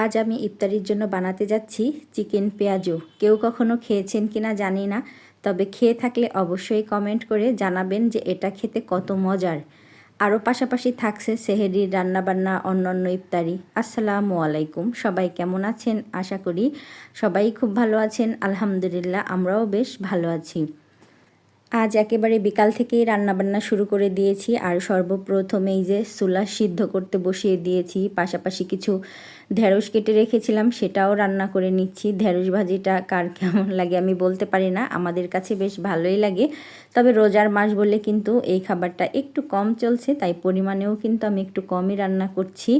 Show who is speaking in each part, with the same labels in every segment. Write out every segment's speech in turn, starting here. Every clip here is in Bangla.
Speaker 1: আজ আমি ইফতারির জন্য বানাতে যাচ্ছি চিকেন পেঁয়াজু। কেউ কখনো খেয়েছেন কিনা জানি না, তবে খেয়ে থাকলে অবশ্যই কমেন্ট করে জানাবেন যে এটা খেতে কত মজার। আরও পাশাপাশি থাকছে সেহেরির রান্নাবান্না, অন্যান্য ইফতারি। আসসালামু আলাইকুম। সবাই কেমন আছেন? আশা করি সবাই খুব ভালো আছেন। আলহামদুলিল্লাহ, আমরাও বেশ ভালো আছি। আজ একেবারে বিকাল থেকেই রান্নাবান্না শুরু করে দিয়েছি, আর সর্বপ্রথম এই যে চুলা সিদ্ধ করতে বসিয়ে দিয়েছি, পাশাপাশি কিছু ঢেঁড়স কেটে রেখেছিলাম, সেটাও রান্না করে নিচ্ছি। ঢেঁড়স ভাজিটা কার কেমন লাগে আমি বলতে পারি না, আমাদের কাছে বেশ ভালোই লাগে। তবে রোজার মাস বলে কিন্তু এই খাবারটা একটু কম চলছে, তাই পরিমাণেও কিন্তু আমি একটু কমই রান্না করছি।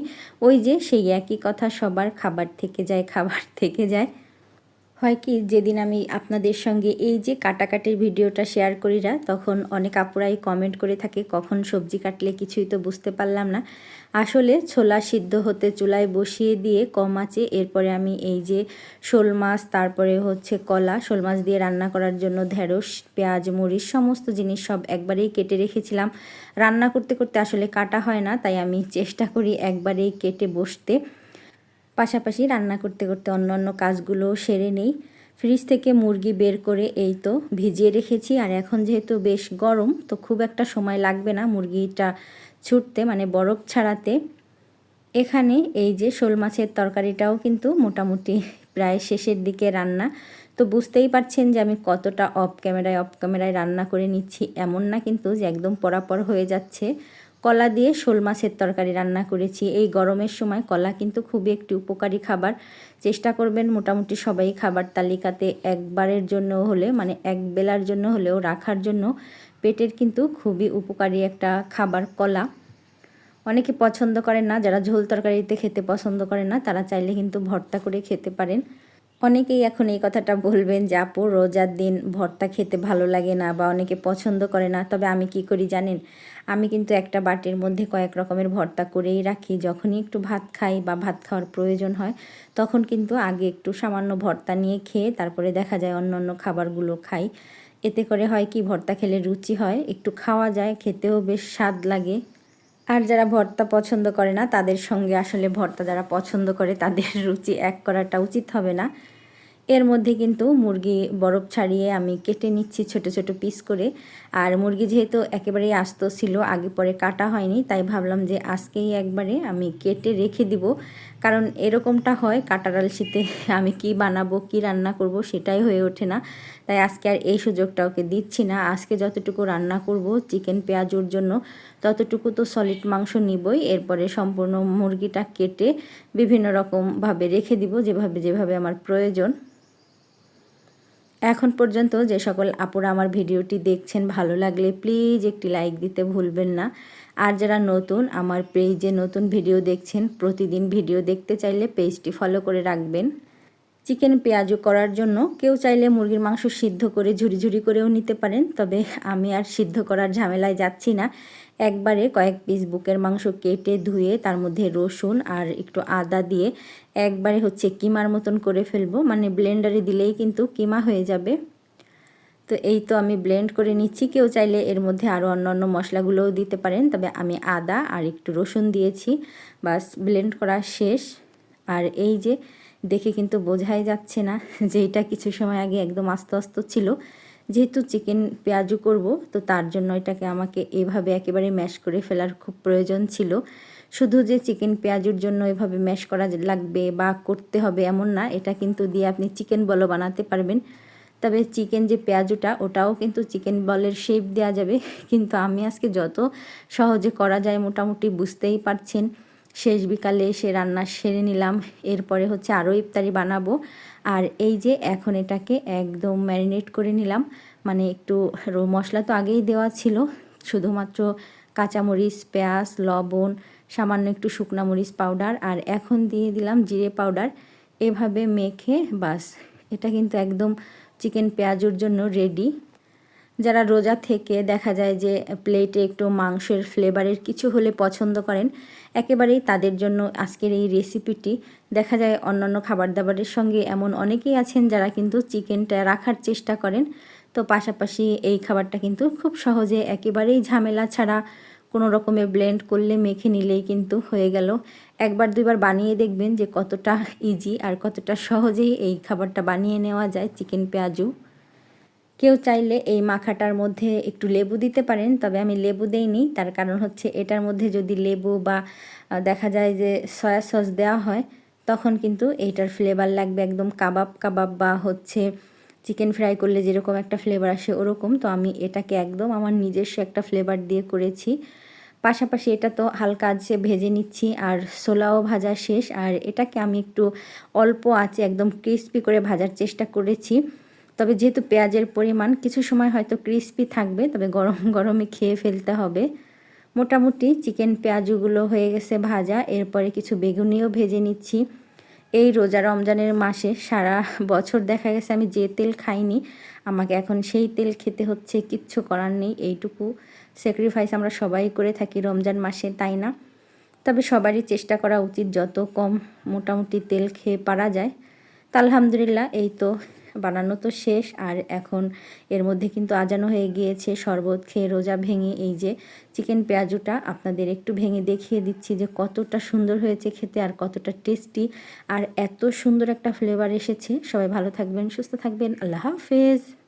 Speaker 1: ওই যে সেই একই কথা, সবার খাবার থেকে যায়, খাবার থেকে যায়। হয় কি, যেদিন আমি আপনাদের সঙ্গে এই যে কাটাকাটির ভিডিওটা শেয়ার করি না তখন অনেক আপুরাই কমেন্ট করে থাকে, কখন সবজি কাটলে কিছুই তো বুঝতে পারলাম না। আসলে ছোলা সিদ্ধ হতে চুলায় বসিয়ে দিয়ে কম আছে, এরপরে আমি এই যে শোল মাছ, তারপরে হচ্ছে কলা, শোল মাছ দিয়ে রান্না করার জন্য ঢেঁড়স, পেঁয়াজ, মরিচ, সমস্ত জিনিস সব একবারেই কেটে রেখেছিলাম। রান্না করতে করতে আসলে কাটা হয় না, তাই আমি চেষ্টা করি একবারেই কেটে বসতে। পাশাপাশি রান্না করতে করতে অন্য অন্য কাজগুলো সেরে নেই। ফ্রিজ থেকে মুরগি বের করে এই তো ভিজিয়ে রেখেছি। আর এখন যেহেতু বেশ গরম, তো খুব একটা সময় লাগবে না মুরগিটা ছুটতে মানে বরফ ছাড়াতে। এখানে এই যে শোল মাছের তরকারিটাও কিন্তু মোটামুটি প্রায় শেষের দিকে রান্না। তো বুঝতেই পারছেন যে আমি কতটা অফ ক্যামেরায় অফ ক্যামেরায় রান্না করে নিচ্ছি, এমন না কিন্তু যে একদম পরাপর হয়ে যাচ্ছে। কলা দিয়ে শোল মাছের তরকারি রান্না করেছি। এই গরমের সময় কলা কিন্তু খুবই একটি উপকারী খাবার। চেষ্টা করবেন মোটামুটি সবাই খাবার তালিকাতে একবারের জন্য হলে মানে এক বেলার জন্য হলেও রাখার জন্য পেটের কিন্তু খুবই উপকারী একটা খাবার কলা। অনেকে পছন্দ করেন না, যারা ঝোল তরকারিতে খেতে পছন্দ করেন না, তারা চাইলে কিন্তু ভর্তা করে খেতে পারেন। অনেকেই এখন এই কথাটা বলবেন যে, আপু, রোজার দিন ভর্তা খেতে ভালো লাগে না বা অনেকে পছন্দ করে না। তবে আমি কি করি জানেন? আমি কিন্তু একটা বাটির মধ্যে কয়েক রকমের ভর্তা করেই রাখি। যখনই একটু ভাত খাই বা ভাত খাওয়ার প্রয়োজন হয়, তখন কিন্তু আগে একটু সামান্য ভর্তা নিয়ে খেয়ে তারপরে দেখা যায় অন্য অন্য খাবারগুলো খাই। এতে করে হয় কি, ভর্তা খেলে রুচি হয়, একটু খাওয়া যায়, খেতেও বেশ স্বাদ লাগে। আর যারা ভর্তা পছন্দ করে না, তাদের সঙ্গে আসলে ভর্তা যারা পছন্দ করে, তাদের রুচি এক করাটা উচিত হবে না। এর মধ্যে কিন্তু মুরগি বরফ ছাড়িয়ে আমি কেটে নিচ্ছি ছোট ছোট পিস করে। আর মুরগি যেহেতু একেবারেই আস্ত ছিল, আগে পরে কাটা হয়নি, তাই ভাবলাম যে আজকেই একবারে আমি কেটে রেখে দিব। কারণ এরকমটা হয় কাটারাল শীতে আমি কি বানাবো, কি রান্না করব সেটাই হয়ে ওঠে না। তাই আজকে আর এই সুযোগটা ওকে দিচ্ছি না। আজকে যতটুকু রান্না করব চিকেন, পেঁয়াজুর জন্য ততটুকু তো সলিড মাংস নিবই। এরপরে সম্পূর্ণ মুরগিটা কেটে বিভিন্ন রকমভাবে রেখে দিব যেভাবে যেভাবে আমার প্রয়োজন। এখন পর্যন্ত যে সকল আপুরা আমার ভিডিওটি দেখছেন ভালো লাগলে প্লিজ একটি লাইক দিতে ভুলবেন না। আর যারা নতুন আমার পেজে নতুন ভিডিও দেখছেন, প্রতিদিন ভিডিও দেখতে চাইলে পেজটি ফলো করে রাখবেন। চিকেন পেঁয়াজও করার জন্য কেউ চাইলে মুরগির মাংস সিদ্ধ করে ঝুরি ঝুরি করেও নিতে পারেন, তবে আমি আর সিদ্ধ করার ঝামেলায় যাচ্ছি না। একবারে কয়েক পিস বুকের মাংস কেটে ধুয়ে তার মধ্যে রসুন আর একটু আদা দিয়ে একবারে হচ্ছে কিমার মতন করে ফেলব মানে ব্লেন্ডারে দিলেই কিন্তু কিমা হয়ে যাবে। তো এই তো আমি ব্লেন্ড করে নিচ্ছি, কেউ চাইলে এর মধ্যে আরও অন্য অন্য মশলাগুলোও দিতে পারেন, তবে আমি আদা আর একটু রসুন দিয়েছি, বাস ব্লেন্ড করা শেষ। আর এই যে দেখে কিন্তু বোঝাই যাচ্ছে না যে এটা কিছু সময় আগে একদম আস্তে আস্তে ছিল। যেহেতু চিকেন পেঁয়াজু করব, তো তার জন্য এটাকে আমাকে এভাবে একেবারে ম্যাশ করে ফেলার খুব প্রয়োজন ছিল। শুধু যে চিকেন পেঁয়াজুর জন্য এভাবে ম্যাশ করা লাগবে বা করতে হবে এমন না, এটা কিন্তু দিয়ে আপনি চিকেন বলও বানাতে পারবেন। তবে চিকেন যে পেঁয়াজুটা, ওটাও কিন্তু চিকেন বলের শেপ দেওয়া যাবে। কিন্তু আমি আজকে যত সহজে করা যায় মোটামুটি বুঝতেই পারছেন। শেষ বিকালে এসে রান্না সেরে নিলাম। এরপরে হচ্ছে আরও ইফতারি বানাবো। আর এই যে এখন এটাকে একদম ম্যারিনেট করে নিলাম। মানে একটু মশলা তো আগেই দেওয়া ছিল। শুধুমাত্র কাঁচামরিচ, পেঁয়াজ, লবণ, সামান্য একটু শুকনা মরিচ পাউডার আর এখন দিয়ে দিলাম জিরে পাউডার। এভাবে মেখে বাস। এটা কিন্তু একদম চিকেন পেঁয়াজুর জন্য রেডি। যারা রোজা থেকে দেখা যায় যে প্লেটে একটু মাংসের ফ্লেভারের কিছু হলে পছন্দ করেন, একেবারেই তাদের জন্য আজকের এই রেসিপিটি দেখা যায় অন্যান্য খাবার দাবারের সঙ্গে এমন অনেকেই আছেন যারা কিন্তু চিকেনটা রাখার চেষ্টা করেন। তো পাশাপাশি এই খাবারটা কিন্তু খুব সহজে একেবারেই ঝামেলা ছাড়া কোনো রকমের ব্লেন্ড করলে, মেখে নিলেই কিন্তু হয়ে গেল। একবার দুইবার বানিয়ে দেখবেন যে কতটা ইজি আর কতটা সহজেই এই খাবারটা বানিয়ে নেওয়া যায় চিকেন পেঁয়াজু। কেউ চাইলে এই মাখাটার মধ্যে একটু লেবু দিতে পারেন, তবে আমি লেবু দেইনি। তার কারণ হচ্ছে এটার মধ্যে যদি লেবু বা দেখা যায় যে সয়া সস দেওয়া হয়, তখন কিন্তু এইটার ফ্লেভার লাগবে একদম কাবাব কাবাব বা হচ্ছে চিকেন ফ্রাই করলে যেরকম একটা ফ্লেভার আসে ওরকম। তো আমি এটাকে একদম আমার নিজস্ব একটা ফ্লেভার দিয়ে করেছি। পাশাপাশি এটা তো হালকা আছে ভেজে নিচ্ছি আর সোলাও ভাজা শেষ। আর এটাকে আমি একটু অল্প আছে একদম ক্রিস্পি করে ভাজার চেষ্টা করেছি। তবে যেহেতু পেঁয়াজের পরিমাণ, কিছু সময় হয়তো ক্রিস্পি থাকবে, তবে গরম গরমে খেয়ে ফেলতে হবে। মোটামুটি চিকেন পেঁয়াজগুলো হয়ে গেছে ভাজা, এরপরে কিছু বেগুনিও ভেজে নিচ্ছি। এই রোজা রমজানের মাসে সারা বছর দেখা গেছে আমি যে তেল খাইনি, আমাকে এখন সেই তেল খেতে হচ্ছে, কিচ্ছু করার নেই, এইটুকু স্যাক্রিফাইস আমরা সবাই করে থাকি রমজান মাসে, তাই না? তবে সবারই চেষ্টা করা উচিত, যত কম মোটামুটি তেল খেয়ে পারা যায়। তা আলহামদুলিল্লাহ, এই তো বানানো তো শেষ, আর এখন এর মধ্যে কিন্তু আজানো হয়ে গিয়েছে শরবত খেয়ে রোজা ভেঙে এই যে চিকেন পেঁয়াজুটা। আপনাদের একটু ভেঙে দেখিয়ে দিচ্ছি যে কতটা সুন্দর হয়েছে খেতে আর কতটা টেস্টি আর এত সুন্দর একটা ফ্লেভার এসেছে। সবাই ভালো থাকবেন, সুস্থ থাকবেন। আল্লাহ হাফেজ।